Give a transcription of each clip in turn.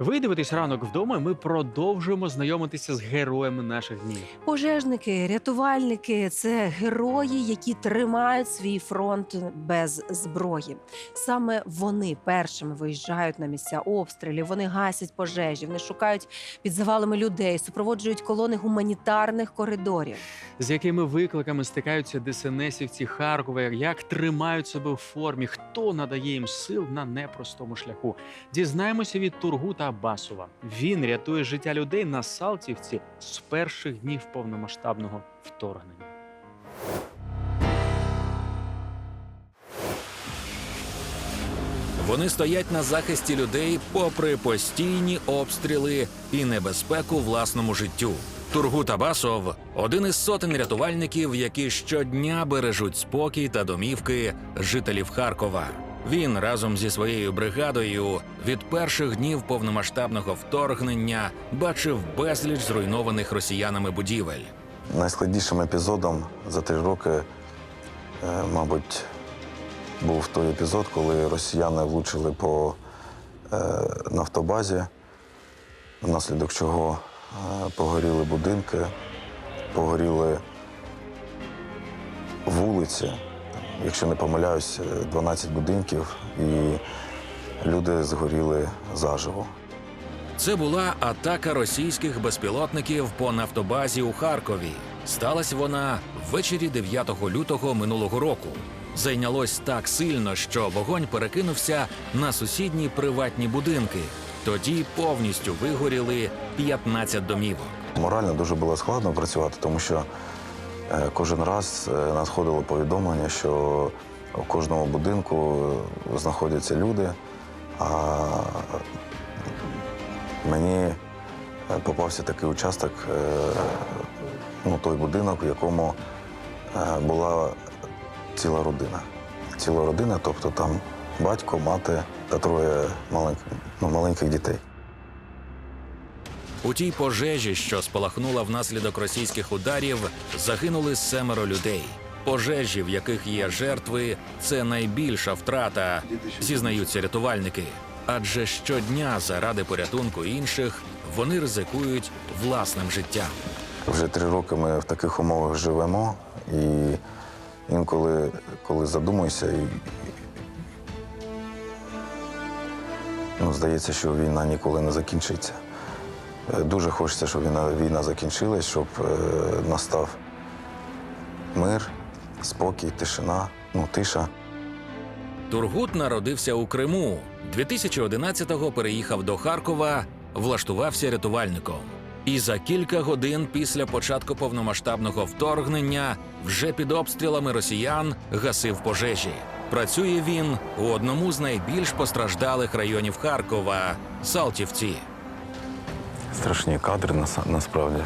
Ви дивитесь ранок вдома. Ми продовжуємо знайомитися з героями наших днів. Пожежники, рятувальники це герої, які тримають свій фронт без зброї. Саме вони першими виїжджають на місця обстрілів. Вони гасять пожежі, вони шукають під завалами людей, супроводжують колони гуманітарних коридорів. З якими викликами стикаються ДСНСівці Харкова, як тримають себе в формі, хто надає їм сил на непростому шляху. Дізнаємося від Тургута Абасова. Він рятує життя людей на Салтівці з перших днів повномасштабного вторгнення. Вони стоять на захисті людей попри постійні обстріли і небезпеку власному життю. Тургут Абасов один із сотень рятувальників, які щодня бережуть спокій та домівки жителів Харкова. Він разом зі своєю бригадою від перших днів повномасштабного вторгнення бачив безліч зруйнованих росіянами будівель. Найскладнішим епізодом за три роки, е, мабуть, був той епізод, коли росіяни влучили по е, нафтобазі, внаслідок чого е, погоріли будинки, погоріли вулиці. Якщо не помиляюсь, е, 12 будинків, і люди згоріли заживо. Це була атака російських безпілотників по нафтобазі у Харкові. Сталася вона ввечері 9 лютого минулого року. Зайнялось так сильно, що вогонь перекинувся на сусідні приватні будинки. Тоді повністю вигоріли 15 домівок. Морально дуже було складно працювати, тому що е, кожен раз е, надходило повідомлення, що в кожному будинку е, знаходяться люди. А мені е, попався такий участок, е, ну, той будинок, в якому е, була ціла родина. Ціла родина, тобто там батько, мати та троє маленьких, ну, маленьких дітей. У тій пожежі, що спалахнула внаслідок російських ударів, загинули семеро людей. Пожежі, в яких є жертви, це найбільша втрата, зізнаються рятувальники. Адже щодня, заради порятунку інших, вони ризикують власним життям. Вже три роки ми в таких умовах живемо, і інколи, коли задумуєшся, і, ну, здається, що війна ніколи не закінчиться. Е, Дуже хочеться, щоб війна, війна закінчилась, щоб е, настав мир, спокій, тишина, ну, тиша. Тургут народився у Криму. 2011-го переїхав до Харкова, влаштувався рятувальником. І за кілька годин після початку повномасштабного вторгнення вже під обстрілами росіян гасив пожежі. Працює він у одному з найбільш постраждалих районів Харкова Салтівці. Страшні кадри нас- насправді.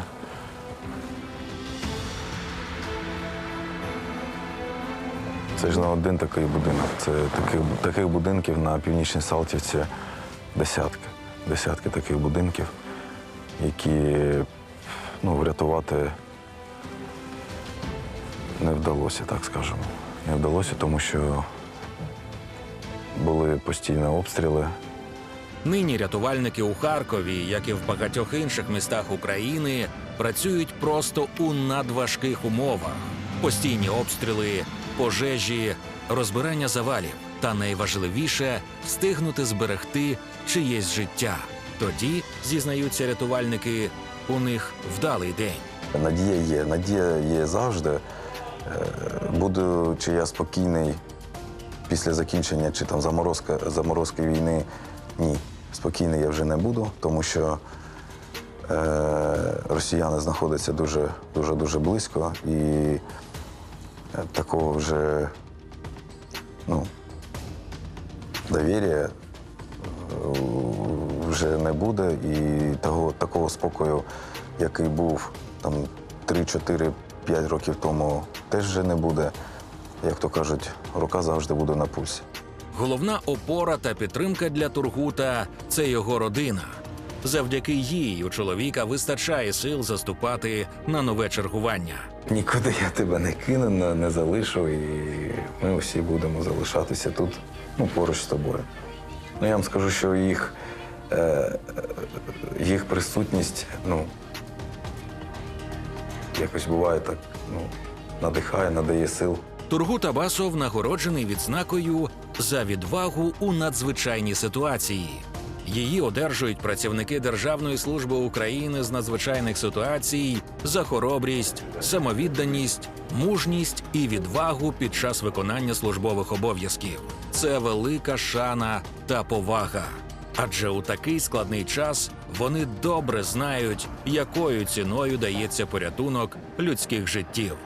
Це ж не один такий будинок. Це таких, таких будинків на північній Салтівці десятки. Десятки таких будинків, які ну, врятувати не вдалося, так скажемо. Не вдалося, тому що були постійні обстріли. Нині рятувальники у Харкові, як і в багатьох інших містах України, працюють просто у надважких умовах: постійні обстріли, пожежі, розбирання завалів. Та найважливіше встигнути зберегти чиєсь життя. Тоді, зізнаються рятувальники, у них вдалий день. Надія є. Надія є завжди. Е, Буду чи я спокійний після закінчення чи там заморозка, заморозки війни. Ні, спокійний я вже не буду, тому що е, росіяни знаходяться дуже дуже близько і е, такого вже ну, довір'я е, вже не буде, і того, такого спокою, який був там 3-4-5 років тому, теж вже не буде. Як то кажуть, рука завжди буде на пульсі. Головна опора та підтримка для Тургута це його родина. Завдяки їй у чоловіка вистачає сил заступати на нове чергування. Нікуди я тебе не кину, не, залишу, і ми всі будемо залишатися тут, ну, поруч з тобою. Ну, я вам скажу, що їх е, е, їх присутність, ну, якось буває так, ну, надихає, надає сил. Тургут Абасов нагороджений відзнакою за відвагу у надзвичайній ситуації. Її одержують працівники Державної служби України з надзвичайних ситуацій за хоробрість, самовідданість, мужність і відвагу під час виконання службових обов'язків. Це велика шана та повага. Адже у такий складний час вони добре знають, якою ціною дається порятунок людських життів.